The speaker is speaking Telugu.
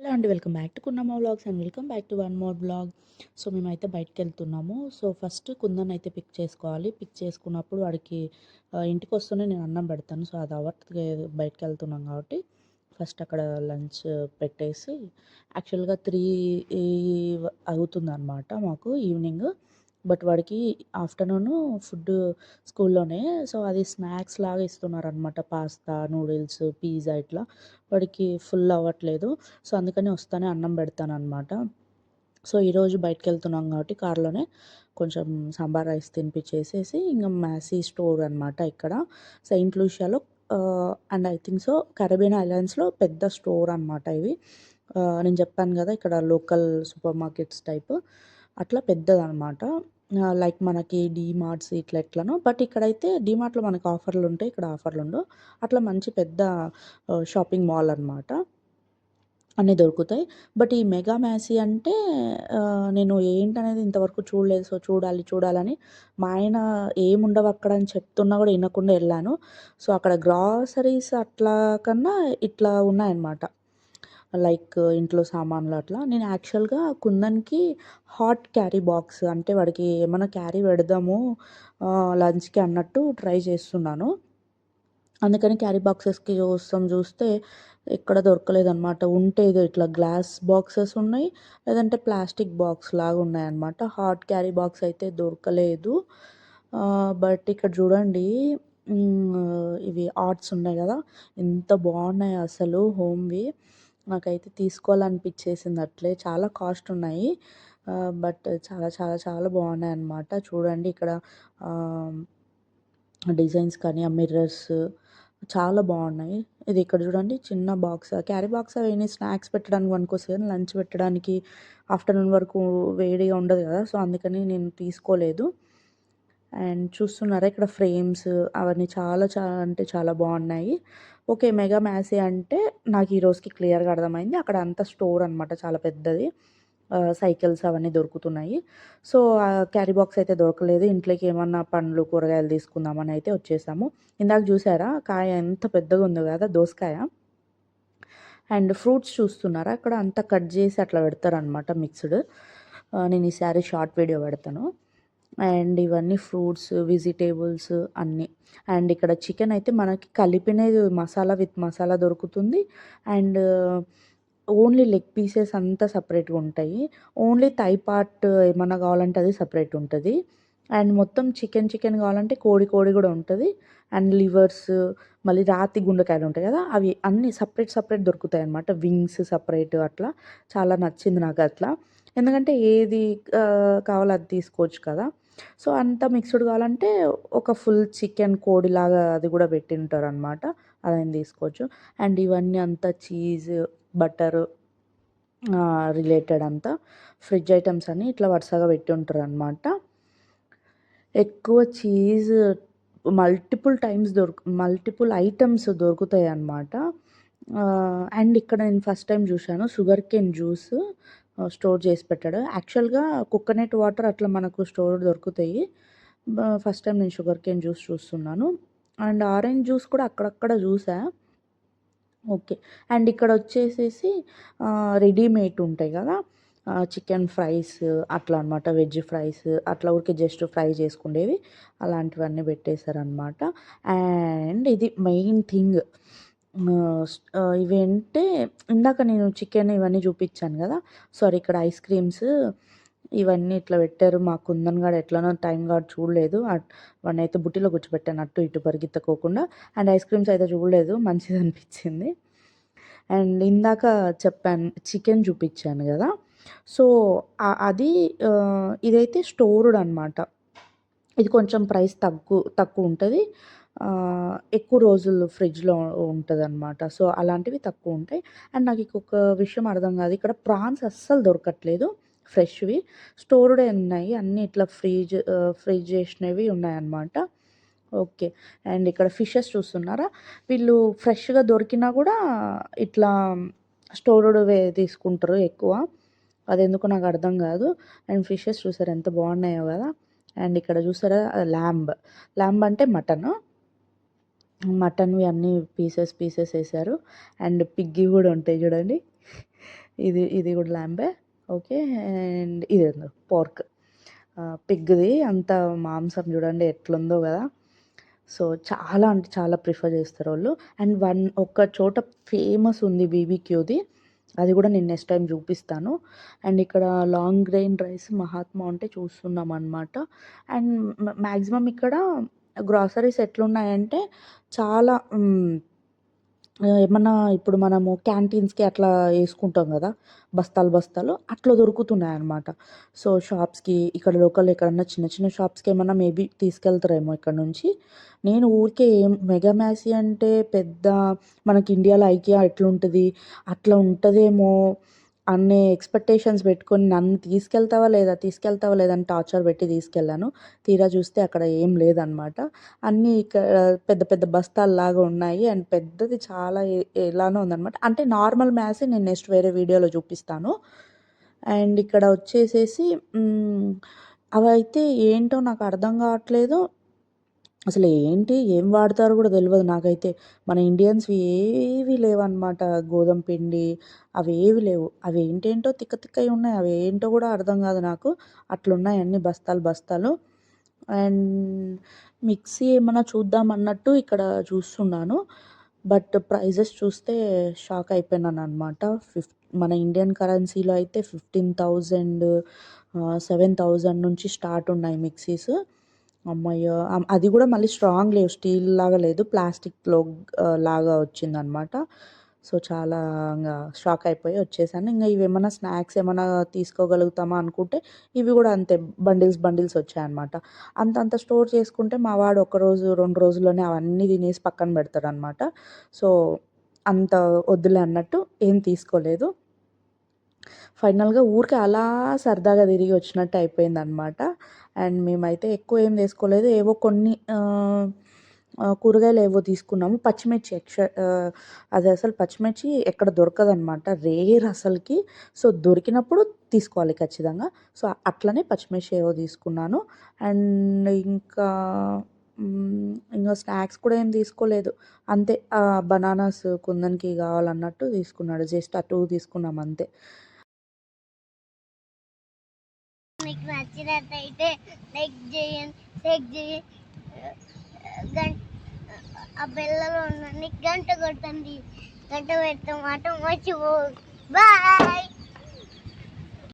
హలో అండి welcome back to Kunnamma blogs and welcome back to one more blog. So మేమైతే బయటకు వెళ్తున్నాము సో ఫస్ట్ కుందన్ అయితే పిక్ చేసుకోవాలి. పిక్ చేసుకున్నప్పుడు వాడికి ఇంటికి వస్తూనే నేను అన్నం పెడతాను. సో అది అవ్వట్లే బయటకు వెళ్తున్నాం కాబట్టి ఫస్ట్ అక్కడ లంచ్ పెట్టేసి యాక్చువల్గా త్రీ అవుతుంది అనమాట మాకు ఈవినింగ్. బట్ వాడికి ఆఫ్టర్నూన్ ఫుడ్ స్కూల్లోనే సో అది స్నాక్స్ లాగా ఇస్తున్నారు అనమాట పాస్తా నూడిల్స్ పిజ్జా ఇట్లా. వాడికి ఫుల్ అవ్వట్లేదు. సో అందుకని వస్తానే అన్నం పెడతాను అనమాట సో ఈరోజు బయటకు వెళ్తున్నాం కాబట్టి కార్లోనే కొంచెం సాంబార్ రైస్ తినిపించేసేసి ఇంకా మ్యాసీ స్టోర్ అనమాట ఇక్కడ. Saint లూషియాలో and I think so Caribbean ఐలాండ్స్లో పెద్ద స్టోర్ అనమాట ఇవి. నేను చెప్పాను కదా ఇక్కడ లోకల్ సూపర్ మార్కెట్స్ టైప్. అట్లా పెద్దదనమాట. లైక్ మనకి డీమార్ట్స్ ఇట్లా ఎట్లనో బట్ ఇక్కడైతే డీమార్ట్లో మనకి ఆఫర్లు ఉంటాయి ఇక్కడ ఆఫర్లు ఉండవు. అట్లా మంచి పెద్ద షాపింగ్ మాల్ అనమాట అన్నీ దొరుకుతాయి. బట్ ఈ మెగా మ్యాసీ అంటే నేను ఏంటనేది ఇంతవరకు చూడలేదు. సో చూడాలి చూడాలని మా ఆయన ఏముండవు అక్కడ అని చెప్తున్నా కూడా వినకుండా వెళ్ళాను. సో అక్కడ గ్రాసరీస్ అట్లా కన్నా ఇట్లా ఉన్నాయన్నమాట. లైక్ ఇంట్లో సామాన్లు అట్లా. నేను యాక్చువల్గా కుందన్కి హాట్ క్యారీ బాక్స్ అంటే వాడికి ఏమైనా క్యారీ పెడదాము లంచ్కి అన్నట్టు ట్రై చేస్తున్నాను. అందుకని క్యారీ బాక్సెస్కి చూస్తాం చూస్తే ఎక్కడ దొరకలేదన్నమాట. ఉంటే ఏదో ఇట్లా గ్లాస్ బాక్సెస్ ఉన్నాయి లేదంటే ప్లాస్టిక్ బాక్స్ లాగా ఉన్నాయన్నమాట. హాట్ క్యారీ బాక్స్ అయితే దొరకలేదు. బట్ ఇక్కడ చూడండి ఇవి ఆర్ట్స్ ఉన్నాయి కదా. ఎంత బాగున్నాయి అసలు హోమ్వి. నాకైతే తీసుకోవాలనిపించేసింది అట్లే చాలా కాస్ట్ ఉన్నాయి. బట్ చాలా చాలా చాలా బాగున్నాయి అన్నమాట. చూడండి ఇక్కడ డిజైన్స్ కానీ ఆ మిర్రర్స్ చాలా బాగున్నాయి. ఇది ఇక్కడ చూడండి చిన్న బాక్స్ క్యారీ బాక్స్ అవన్నీ స్నాక్స్ పెట్టడానికి పనికొస్తాయి లంచ్ పెట్టడానికి ఆఫ్టర్నూన్ వరకు వేడిగా ఉండదు కదా. సో అందుకని నేను తీసుకోలేదు. అండ్ చూస్తున్నారా ఇక్కడ ఫ్రేమ్స్ అవన్నీ చాలా చాలా అంటే చాలా బాగున్నాయి. ఓకే మెగా మ్యాసే అంటే నాకు ఈ రోజుకి క్లియర్గా అర్థమైంది. అక్కడ అంతా స్టోర్ అనమాట చాలా పెద్దది. సైకిల్స్ అవన్నీ దొరుకుతున్నాయి. సో క్యారీ బాక్స్ అయితే దొరకలేదు. ఇంట్లోకి ఏమన్నా పండ్లు కూరగాయలు తీసుకుందామని అయితే వచ్చేసాము. ఇందాక చూసారా? కాయ ఎంత పెద్దగా ఉందో కదా దోసకాయ. అండ్ ఫ్రూట్స్ చూస్తున్నారా? అక్కడ అంతా కట్ చేసి అట్లా పెడతారనమాట మిక్స్డ్. నేను ఈసారి షార్ట్ వీడియో పెడతాను. అండ్ ఇవన్నీ ఫ్రూట్స్ వెజిటేబుల్స్ అన్నీ. అండ్ ఇక్కడ చికెన్ అయితే మనకి కలిపినది మసాలా విత్ మసాలా దొరుకుతుంది. అండ్ ఓన్లీ లెగ్ పీసెస్ అంతా సపరేట్గా ఉంటాయి. ఓన్లీ థై పార్ట్ ఏమన్నా కావాలంటే అది సపరేట్ ఉంటుంది. అండ్ మొత్తం చికెన్ చికెన్ కావాలంటే కోడి కోడి కూడా ఉంటుంది. అండ్ లివర్స్ మళ్ళీ రాతి గుండెకాయలు ఉంటాయి కదా అవి అన్నీ సపరేట్ సపరేట్ దొరుకుతాయి అన్నమాట. వింగ్స్ సపరేట్ అట్లా. చాలా నచ్చింది నాకు అట్లా. ఎందుకంటే ఏది కావాలో అది తీసుకోవచ్చు కదా. సో అంత మిక్స్డ్ కావాలంటే ఒక ఫుల్ చికెన్ కోడిలాగా అది కూడా పెట్టింటారు అనమాట అదని తీసుకోవచ్చు. అండ్ ఇవన్నీ అంతా చీజ్ బటర్ రిలేటెడ్ అంతా ఫ్రిడ్జ్ ఐటమ్స్ అన్నీ ఇట్లా వరుసగా పెట్టి ఉంటారు అనమాట ఎక్కువ చీజ్ మల్టిపుల్ టైమ్స్ దొరుకు మల్టిపుల్ ఐటమ్స్ దొరుకుతాయి అన్నమాట అండ్ ఇక్కడ నేను ఫస్ట్ టైం చూశాను షుగర్ కేన్ జ్యూస్. స్టోర్ చేసి పెట్టాడు. యాక్చువల్గా కోకోనట్ వాటర్ అట్లా మనకు స్టోర్ దొరుకుతాయి. ఫస్ట్ టైం నేను షుగర్ కేన్ జ్యూస్ చూస్తున్నాను. అండ్ ఆరెంజ్ జ్యూస్ కూడా అక్కడక్కడ చూసా. ఓకే. అండ్ ఇక్కడ వచ్చేసేసి రెడీమేడ్ ఉంటాయి కదా. చికెన్ ఫ్రైస్ అట్లా అనమాట వెజ్ ఫ్రైస్ అట్లా ఊరికే జస్ట్ ఫ్రై చేసుకునేవి అలాంటివన్నీ పెట్టేశారనమాట అండ్ ఇది మెయిన్ థింగ్. ఇవి అంటే ఇందాక నేను చికెన్ ఇవన్నీ చూపించాను కదా. సారీ ఇక్కడ ఐస్ క్రీమ్స్ ఇవన్నీ ఇట్లా పెట్టారు. మా కుందన్ గాడు ఎట్లనో టైం గాడు చూడలేదు. వాడిని అయితే బుట్టిలో కూర్చోబెట్టాను అటు ఇటు పరిగెత్తకోకుండా. అండ్ ఐస్ క్రీమ్స్ అయితే చూడలేదు మంచిది అనిపించింది. అండ్ ఇందాక చెప్పాను చికెన్ చూపించాను కదా. సో అది ఇదైతే స్టోర్డ్ అనమాట ఇది కొంచెం ప్రైస్ తక్కువ తక్కువ ఉంటుంది. ఎక్కువ రోజులు ఫ్రిడ్జ్లో ఉంటుంది అనమాట సో అలాంటివి తక్కువ ఉంటాయి. అండ్ నాకు ఇంకొక విషయం అర్థం కాదు. ఇక్కడ ప్రాన్స్ అస్సలు దొరకట్లేదు ఫ్రెష్వి. స్టోర్డే ఉన్నాయి. అన్నీ ఇట్లా ఫ్రీజ్ ఫ్రిడ్జ్ చేసినవి ఉన్నాయన్నమాట. ఓకే. అండ్ ఇక్కడ ఫిషెస్ చూస్తున్నారా? వీళ్ళు ఫ్రెష్గా దొరికినా కూడా ఇట్లా స్టోర్డ్వే తీసుకుంటారు ఎక్కువ. అది ఎందుకు నాకు అర్థం కాదు. అండ్ ఫిషెస్ చూసారు ఎంత బాగున్నాయో కదా. అండ్ ఇక్కడ చూసారా? ల్యాంబ్. ల్యాంబ్ అంటే మటన్. మటన్వి అన్నీ పీసెస్ పీసెస్ వేశారు అండ్ పిగ్గి కూడా ఉంటాయి చూడండి. ఇది ఇది కూడా ల్యాంబే. ఓకే. అండ్ ఇది పోర్క్. పిగ్ది అంత మాంసం చూడండి ఎట్లుందో కదా. సో చాలా అంటే చాలా ప్రిఫర్ చేస్తారు వాళ్ళు. అండ్ వన్ ఒక చోట ఫేమస్ ఉంది బీబీక్యూది. అది కూడా నేను నెక్స్ట్ టైం చూపిస్తాను. అండ్ ఇక్కడ లాంగ్ గ్రెయిన్ రైస్ మహాత్మా అంటే చూస్తున్నాం అనమాట అండ్ మ్యాక్సిమం ఇక్కడ గ్రాసరీస్ ఎట్లున్నాయంటే చాలా ఏమన్నా ఇప్పుడు మనము క్యాంటీన్స్కి అట్లా వేసుకుంటాం కదా బస్తాలు బస్తాలు అట్లా దొరుకుతున్నాయి అన్నమాట సో షాప్స్కి ఇక్కడ లోకల్ ఎక్కడన్నా చిన్న చిన్న షాప్స్కి ఏమన్నా మేబీ తీసుకెళ్తారేమో ఇక్కడ నుంచి. నేను ఊరికే ఏం మెగామ్యాసీ అంటే పెద్ద మనకి ఇండియాలో ఐకియా ఎట్లుంటుంది అట్లా ఉంటుందేమో అన్ని ఎక్స్పెక్టేషన్స్ పెట్టుకొని నన్ను తీసుకెళ్తావా లేదా తీసుకెళ్తావా లేదా అని టార్చర్ పెట్టి తీసుకెళ్ళాను. తీరా చూస్తే అక్కడ ఏం లేదనమాట అన్నీ ఇక్కడ పెద్ద పెద్ద బస్తాల్లాగా ఉన్నాయి. అండ్ పెద్దది చాలా ఎలానో ఉందనమాట అంటే నార్మల్ మ్యాథ్స్ నేను నెక్స్ట్ వేరే వీడియోలో చూపిస్తాను. అండ్ ఇక్కడ వచ్చేసేసి అవైతే ఏంటో నాకు అర్థం కావట్లేదు. అసలు ఏంటి? ఏం వాడతారో కూడా తెలియదు నాకైతే. మన ఇండియన్స్వి ఏవి లేవన్నమాట. గోధుమ పిండి అవి ఏవి లేవు. అవి ఏంటేంటో తిక్క తిక్కయి ఉన్నాయి. అవి ఏంటో కూడా అర్థం కాదు నాకు. అట్లున్నాయి అన్ని బస్తాలు బస్తాలు. అండ్ మిక్సీ ఏమన్నా చూద్దాం అన్నట్టు ఇక్కడ చూస్తున్నాను. బట్ ప్రైజెస్ చూస్తే షాక్ అయిపోయినాను అనమాట ఫిఫ్ మన ఇండియన్ కరెన్సీలో అయితే ఫిఫ్టీన్ థౌజండ్ సెవెన్ థౌజండ్ నుంచి స్టార్ట్ ఉన్నాయి మిక్సీస్. అమ్మయ్య. అది కూడా మళ్ళీ స్ట్రాంగ్ లేవు. స్టీల్ లాగా లేదు. ప్లాస్టిక్లో లాగా వచ్చిందనమాట. సో చాలా ఇంకా షాక్ అయిపోయి వచ్చేసాను. ఇంకా ఇవి ఏమైనా స్నాక్స్ ఏమైనా తీసుకోగలుగుతామా అనుకుంటే ఇవి కూడా అంతే. బండిల్స్ బండిల్స్ వచ్చాయన్నమాట. అంత అంత స్టోర్ చేసుకుంటే మా వాడు ఒక రోజు రెండు రోజుల్లోనే అవన్నీ తినేసి పక్కన పెడతాడనమాట సో అంత వద్దులే అన్నట్టు ఏం తీసుకోలేదు. ఫైనల్గా ఊరికే అలా సరదాగా తిరిగి వచ్చినట్టు అయిపోయింది అనమాట అండ్ మేమైతే ఎక్కువ ఏం తీసుకోలేదు ఏవో కొన్ని కూరగాయలు ఏవో తీసుకున్నాము. పచ్చిమిర్చి ఎక్స్ అది అసలు పచ్చిమిర్చి ఎక్కడ దొరకదనమాట రేర్ అసలుకి. సో దొరికినప్పుడు తీసుకోవాలి ఖచ్చితంగా. సో అట్లనే పచ్చిమిర్చి ఏవో తీసుకున్నాను. అండ్ ఇంకా ఇంకా స్నాక్స్ కూడా ఏం తీసుకోలేదు. అంతే. బనానాస్ కుందన్కి కావాలన్నట్టు తీసుకున్నాడు. జస్ట్ అటు తీసుకున్నాం అంతే. మీకు నచ్చినట్టయితే లైక్ చేయండి షేక్ చేయండి. గంట ఆ బెల్లలో ఉండండి గంట కొట్టండి. గంట పెడతాం మాట మర్చిపో బాయ్!